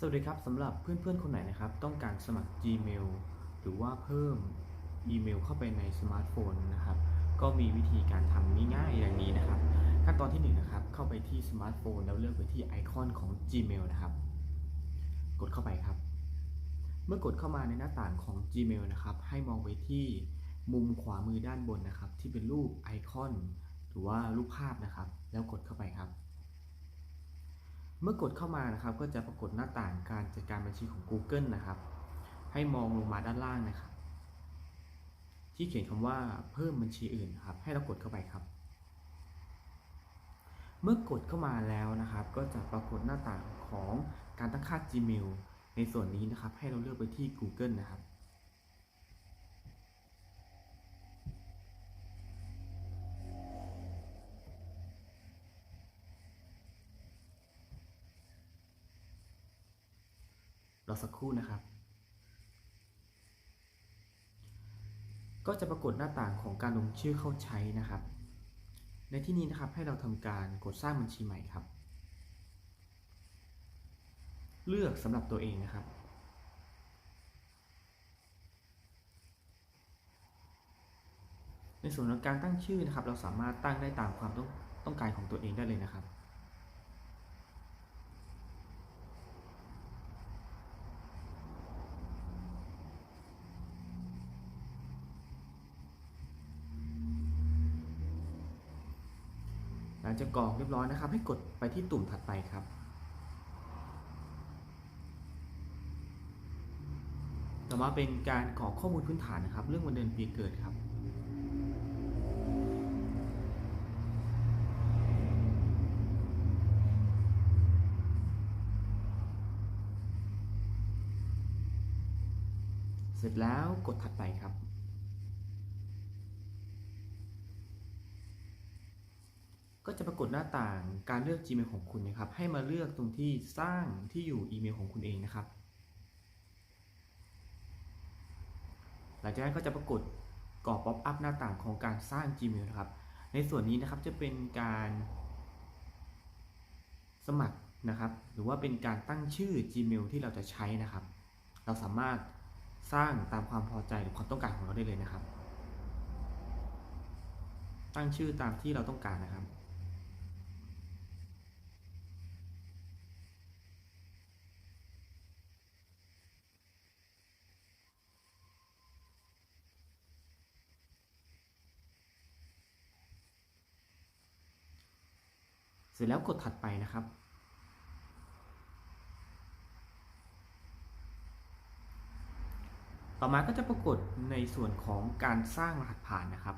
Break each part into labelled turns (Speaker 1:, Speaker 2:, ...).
Speaker 1: สวัสดีครับสำหรับเพื่อนๆ คนไหนนะครับ ต้องการสมัคร Gmail หรือว่าเพิ่มอีเมลเข้าไปในสมาร์ทโฟนนะครับ ก็มีวิธีการทำง่ายๆอย่างนี้นะครับ ขั้นตอนที่หนึ่งนะครับ เข้าไปที่สมาร์ทโฟน แล้วเลือกไปที่ไอคอนของ Gmail นะครับ กดเข้าไปครับ เมื่อกดเข้ามาในหน้าต่างของ Gmail นะครับ ให้มองไปที่มุมขวามือด้านบนนะครับ ที่เป็นรูปไอคอน หรือว่ารูปภาพนะครับ แล้วกดเข้าไปครับ เมื่อกดเข้ามานะครับ ก็จะปรากฏหน้าต่างการจัดการบัญชีของ Google นะครับ ให้มองลงมาด้านล่างนะครับ ที่เขียนคำว่าเพิ่มบัญชีอื่นนะครับ ให้เรากดเข้าไปครับ เมื่อกดเข้ามาแล้วนะครับ ก็จะปรากฏหน้าต่างของการตั้งค่า Gmail ในส่วนนี้นะครับ ให้เราเลือกไปที่ Google นะครับ รอสักครู่นะครับ ก็จะปรากฏหน้าต่างของการลงชื่อเข้าใช้นะครับ ในที่นี้นะครับให้เราทำการกดสร้างบัญชีใหม่ครับ เลือกสำหรับตัวเองนะครับในส่วนของการตั้งชื่อนะครับ เราสามารถตั้งได้ตามความต้องต้องการของตัวเองได้เลยนะครับ ลังจากกรอกเรียบร้อยนะครับ ให้กดไปที่ตุ่มถัดไปครับ ต่อมาเป็นการกรอกข้อมูลพื้นฐานนะครับ เรื่องวันเดือนปีเกิดครับเสร็จแล้วกดถัดไปครับ ก็จะปรากฏหน้าต่างการเลือก Gmail ของคุณนะครับ ให้มาเลือกตรงที่สร้างที่อยู่อีเมลของคุณเองนะครับ หลังจากนั้นก็จะปรากฏกรอบป๊อปอัพหน้าต่างของการสร้าง Gmail นะครับ ในส่วนนี้นะครับจะเป็นการสมัครนะครับ หรือว่าเป็นการตั้งชื่อ Gmail ที่เราจะใช้นะครับ เราสามารถสร้างตามความพอใจหรือความต้องการของเราได้เลยนะครับ ตั้งชื่อตามที่เราต้องการนะครับ เสร็จแล้วกดถัดไปนะครับ ต่อมาก็จะปรากฏในส่วนของการสร้างรหัสผ่านนะครับ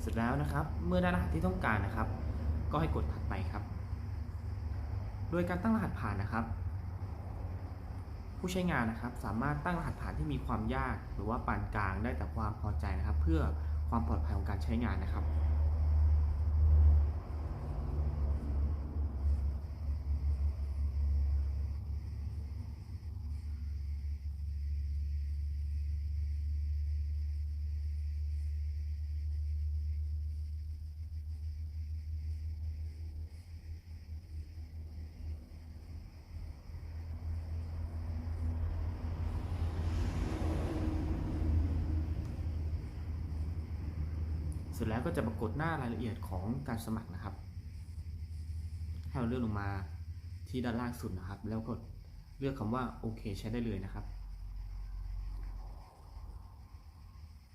Speaker 1: เสร็จแล้วนะครับ เมื่อได้รหัสที่ต้องการนะครับ ก็ให้กดถัดไปครับ โดยการตั้งรหัสผ่านนะครับ ผู้ใช้งานนะครับสามารถตั้งรหัสผ่านที่มีความยาก หรือว่าปานกลางได้แต่ความพอใจนะครับ เพื่อความปลอดภัยของการใช้งานนะครับ ร็จแล้วก็จะปรากฏหน้ารายละเอียดของการสมัครนะครับ ให้เราเลื่อนลงมาที่ด้านล่างสุดนะครับ แล้วก็เลือกคำว่าโอเคใช้ได้เลยนะครับ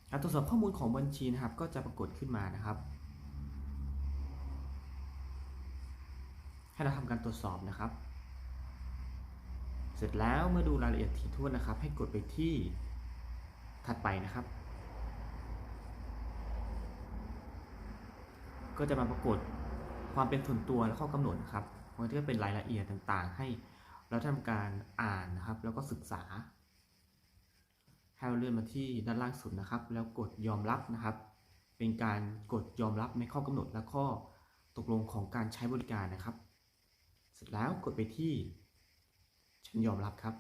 Speaker 1: การตรวจสอบข้อมูลของบัญชีนะครับ ก็จะปรากฏขึ้นมานะครับ ให้เราทำการตรวจสอบนะครับ เสร็จแล้วเมื่อดูรายละเอียดถี่ถ้วนนะครับ ให้กดไปที่ถัดไปนะครับ ก็จะมาปรากฏความเป็นส่วนตัวและข้อกำหนดนะครับมันก็เป็นรายละเอียดต่างๆ ให้เราทำการอ่านนะครับ แล้วก็ศึกษาให้เราเลื่อนมาที่ด้านล่างสุดนะครับ แล้วกดยอมรับนะครับ เป็นการกดยอมรับในข้อกำหนดและข้อตกลงของการใช้บริการนะครับ เสร็จแล้วกดไปที่ฉันยอมรับครับ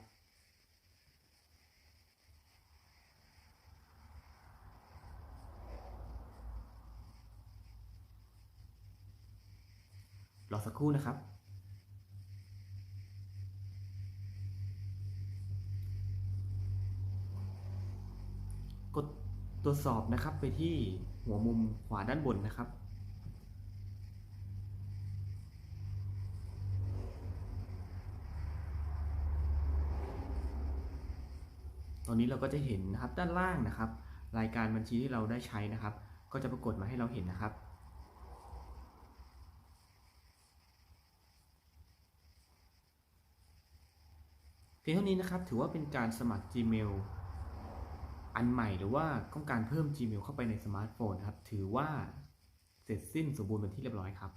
Speaker 1: อสักครู่นะครับ กดตรวจสอบนะครับไปที่หัวมุมขวาด้านบนนะครับ ตอนนี้เราก็จะเห็นนะครับด้านล่างนะครับ รายการบัญชีที่เราได้ใช้นะครับ ก็จะปรากฏมาให้เราเห็นนะครับ พียงเท่านี้นะครับ ถือว่าเป็นการสมัคร Gmail อันใหม่หรือว่าต้องการเพิ่ม Gmail เข้าไปในสมาร์ทโฟนนะครับ ถือว่าเสร็จสิ้นสมบูรณ์เป็นที่เรียบร้อยครับ